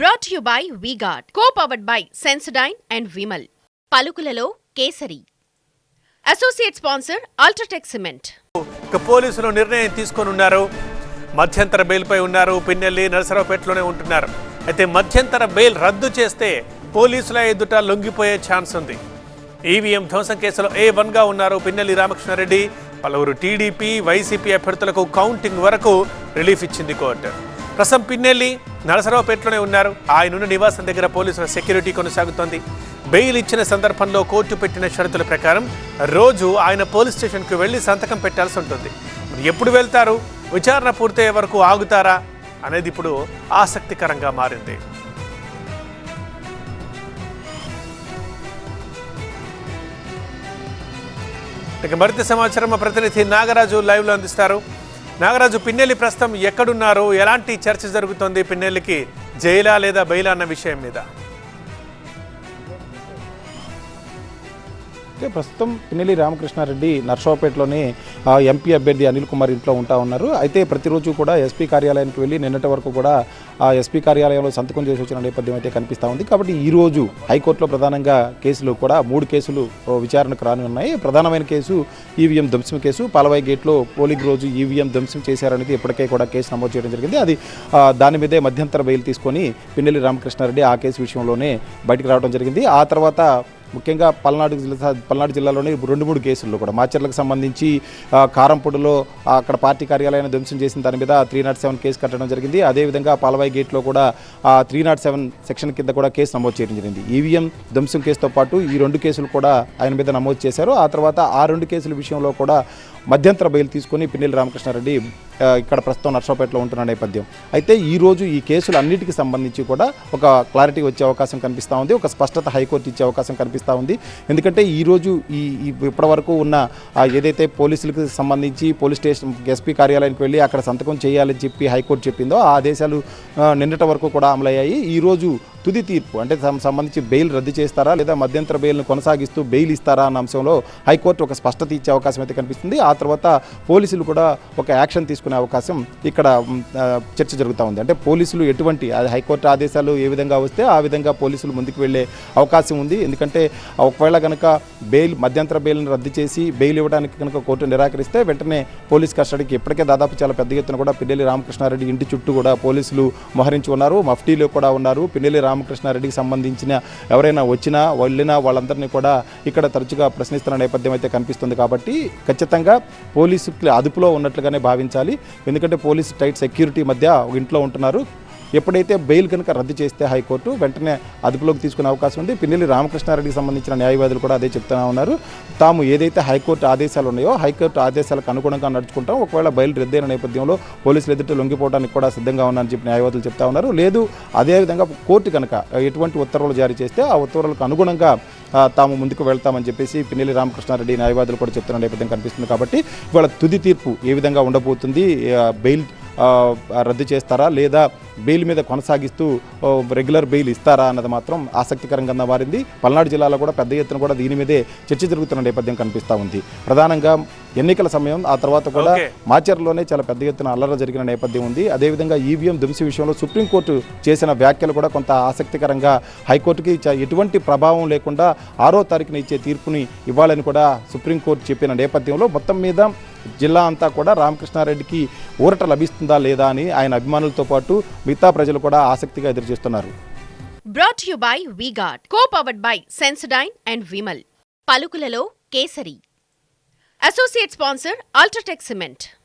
Brought you by VGuard co powered by Sensodyne and Vimal పలుకులలో Kesari. Associate sponsor UltraTech cement పోలీసులు నిర్ణయం తీసుకొని ఉన్నారు. మధ్యంతర బెయిల్పై ఉన్నారు. పిన్నెల్లి నరసరావుపేటలోనే ఉంటున్నారు. అయితే మధ్యంతర బెయిల్ రద్దు చేస్తే పోలీసుల ఎదుట లొంగిపోయే ఛాన్స్ ఉంది. ఈవీఎం ధ్వంసం కేసులో ఏ వన్గా ఉన్నారు పిన్నెల్లి రామకృష్ణారెడ్డి. పలువురు టీడీపీ వైసీపీ అభ్యర్థులకు కౌంటింగ్ వరకు రిలీఫ్ ఇచ్చింది కోర్టు. ప్రస్తుతం పిన్నెల్లి నరసరావుపేటలోనే ఉన్నారు. ఆయనున్న నివాసం దగ్గర పోలీసుల సెక్యూరిటీ కొనసాగుతోంది. బెయిల్ ఇచ్చిన సందర్భంలో కోర్టు పెట్టిన షరతుల ప్రకారం రోజు ఆయన పోలీస్ స్టేషన్కు వెళ్ళి సంతకం పెట్టాల్సి ఉంటుంది. మరి ఎప్పుడు వెళ్తారు? విచారణ పూర్తయ్యే వరకు ఆగుతారా? అనేది ఇప్పుడు ఆసక్తికరంగా మారింది. ఇక మరింత సమాచారం మా ప్రతినిధి నాగరాజు లైవ్లో అందిస్తారు. నాగరాజు పిన్నెల్లి ప్రస్తుతం ఎక్కడున్నారు ఎలాంటి చర్చ జరుగుతోంది పిన్నెల్లికి జైలా లేదా బెయిలా అన్న విషయం మీద? అయితే ప్రస్తుతం పిన్నెల్లి రామకృష్ణారెడ్డి నర్సాపేటలోని ఎంపీ అభ్యర్థి అనిల్ కుమార్ ఇంట్లో ఉంటా ఉన్నారు. అయితే ప్రతిరోజు కూడా ఎస్పీ కార్యాలయానికి వెళ్ళి నిన్నటి వరకు కూడా ఆ ఎస్పీ కార్యాలయంలో సంతకం చేసి వచ్చిన నేపథ్యం అయితే కనిపిస్తూ ఉంది. కాబట్టి ఈ రోజు హైకోర్టులో ప్రధానంగా కేసులు కూడా మూడు కేసులు విచారణకు రాని ఉన్నాయి ప్రధానమైన కేసు ఈవీఎం ధ్వంసం కేసు. పాలవాయి గేట్లో పోలింగ్ రోజు ఈవీఎం ధ్వంసం చేశారనేది ఇప్పటికే కూడా కేసు నమోదు చేయడం జరిగింది. అది దాని మీదే మధ్యంతర బెయిల్ తీసుకొని పిన్నెల్లి రామకృష్ణారెడ్డి ఆ కేసు విషయంలోనే బయటకు రావడం జరిగింది. ఆ తర్వాత ముఖ్యంగా పల్నాడు జిల్లా పల్నాడు జిల్లాలోని రెండు మూడు కేసుల్లో కూడా. మాచర్లకు సంబంధించి కారంపూడిలో అక్కడ పార్టీ కార్యాలయాన్ని ధ్వంసం చేసిన దాని మీద త్రీ నాట్ సెవెన్ కేసు కట్టడం జరిగింది. అదేవిధంగా పాలవాయి గేట్లో కూడా త్రీ నాట్ సెవెన్ సెక్షన్ కింద కూడా కేసు నమోదు చేయడం జరిగింది. ఈవీఎం ధ్వంసం కేసుతో పాటు ఈ రెండు కేసులు కూడా ఆయన మీద నమోదు చేశారు. ఆ తర్వాత ఆ రెండు కేసుల విషయంలో కూడా మధ్యంతర బయలు తీసుకొని పిన్నెల్లి రామకృష్ణారెడ్డి ఇక్కడ ప్రస్తుతం నర్సరావుపేటలో ఉంటున్న నేపథ్యం. అయితే ఈరోజు ఈ కేసులు అన్నిటికీ సంబంధించి కూడా ఒక క్లారిటీ వచ్చే అవకాశం కనిపిస్తూ ఉంది ఒక స్పష్టత హైకోర్టు ఇచ్చే అవకాశం కనిపిస్తూ ఉంది. ఎందుకంటే ఈరోజు ఈ ఇప్పటివరకు ఇప్పటి వరకు ఉన్న ఏదైతే పోలీసులకు సంబంధించి పోలీస్ స్టేషన్ ఎస్పీ కార్యాలయానికి వెళ్ళి అక్కడ సంతకం చేయాలని చెప్పి హైకోర్టు చెప్పిందో ఆ ఆదేశాలు నిన్నటి వరకు కూడా అమలయ్యాయి. ఈ రోజు తుది తీర్పు అంటే సంబంధించి బెయిల్ రద్దు చేస్తారా లేదా మధ్యంతర బెయిల్ను కొనసాగిస్తూ బెయిల్ ఇస్తారా అన్న అంశంలో హైకోర్టు ఒక స్పష్టత ఇచ్చే అవకాశం అయితే కనిపిస్తుంది. ఆ తర్వాత పోలీసులు కూడా ఒక యాక్షన్ తీసుకునే అవకాశం ఇక్కడ చర్చ జరుగుతూ ఉంది. అంటే పోలీసులు ఎటువంటి హైకోర్టు ఆదేశాలు ఏ విధంగా వస్తే ఆ విధంగా పోలీసులు ముందుకు వెళ్ళే అవకాశం ఉంది. ఎందుకంటే ఒకవేళ కనుక బెయిల్ మధ్యంతర బెయిల్ని రద్దు చేసి బెయిల్ ఇవ్వడానికి కనుక కోర్టు నిరాకరిస్తే వెంటనే పోలీస్ కస్టడీకి ఇప్పటికే దాదాపు చాలా పెద్ద ఎత్తున కూడా పిన్నెల్లి రామకృష్ణారెడ్డి ఇంటి చుట్టూ కూడా పోలీసులు మోహరించి ఉన్నారు. మఫ్టీలో కూడా ఉన్నారు. పిన్నెల్లి రామకృష్ణారెడ్డికి సంబంధించిన ఎవరైనా వచ్చినా వెళ్ళినా వాళ్ళందరినీ కూడా ఇక్కడ తరచుగా ప్రశ్నిస్తున్న నేపథ్యం అయితే కనిపిస్తుంది కాబట్టి ఖచ్చితంగా పోలీసుకి అదుపులో ఉన్నట్లుగానే భావించాలి. ఎందుకంటే పోలీసు టైట్ సెక్యూరిటీ మధ్య ఇంట్లో ఉంటున్నారు. ఎప్పుడైతే బెయిల్ కనుక రద్దు చేస్తే హైకోర్టు వెంటనే అదుపులోకి తీసుకునే అవకాశం ఉంది. పిన్నెల్లి రామకృష్ణారెడ్డికి సంబంధించిన న్యాయవాదులు కూడా అదే చెప్తూనే ఉన్నారు. తాము ఏదైతే హైకోర్టు ఆదేశాలు ఉన్నాయో హైకోర్టు ఆదేశాలకు అనుగుణంగా నడుచుకుంటాం. ఒకవేళ బయలు రద్దయిన నేపథ్యంలో పోలీసులు ఎదుట లొంగిపోవడానికి కూడా సిద్ధంగా ఉన్నారని చెప్పి న్యాయవాదులు చెప్తా ఉన్నారు. లేదు అదేవిధంగా కోర్టు కనుక ఎటువంటి ఉత్తర్వులు జారీ చేస్తే ఆ ఉత్తర్వులకు అనుగుణంగా తాము ముందుకు వెళ్తామని చెప్పేసి పిన్నెల్లి రామకృష్ణారెడ్డి న్యాయవాదులు కూడా చెప్తున్న నేపథ్యం కనిపిస్తుంది. కాబట్టి ఇవాళ తుది తీర్పు ఏ విధంగా ఉండబోతుంది? బెయిల్ రద్దు చేస్తారా లేదా బెయిల్ మీద కొనసాగిస్తూ రెగ్యులర్ బెయిల్ ఇస్తారా అన్నది మాత్రం ఆసక్తికరంగా మారింది పల్నాడు జిల్లాలో కూడా పెద్ద ఎత్తున కూడా దీని మీదే చర్చ జరుగుతున్న నేపథ్యం కనిపిస్తూ ఉంది. ప్రధానంగా ఎన్నికల సమయం ఆ తర్వాత కూడా. మాచర్లోనే చాలా పెద్ద ఎత్తున అల్లర జరిగిన నేపథ్యం ఉంది. అదేవిధంగా ఈవీఎం ధ్వంసి విషయంలో సుప్రీంకోర్టు చేసిన వ్యాఖ్యలు కూడా కొంత ఆసక్తికరంగా హైకోర్టుకి ఎటువంటి ప్రభావం లేకుండా ఆరో తారీఖున ఇచ్చే తీర్పుని ఇవ్వాలని కూడా సుప్రీంకోర్టు చెప్పిన నేపథ్యంలో మొత్తం మీద జిల్లా అంతా కూడా రామకృష్ణారెడ్డికి ఊరట లభిస్తుందా లేదా అని ఆయన అభిమానులతో పాటు మిగతా ప్రజలు కూడా ఆసక్తిగా ఎదురుచూస్తున్నారు. Brought you by VGuard co powered by Sensodyne and Vimal పలుకులలో Kesari. Associate sponsor UltraTech cement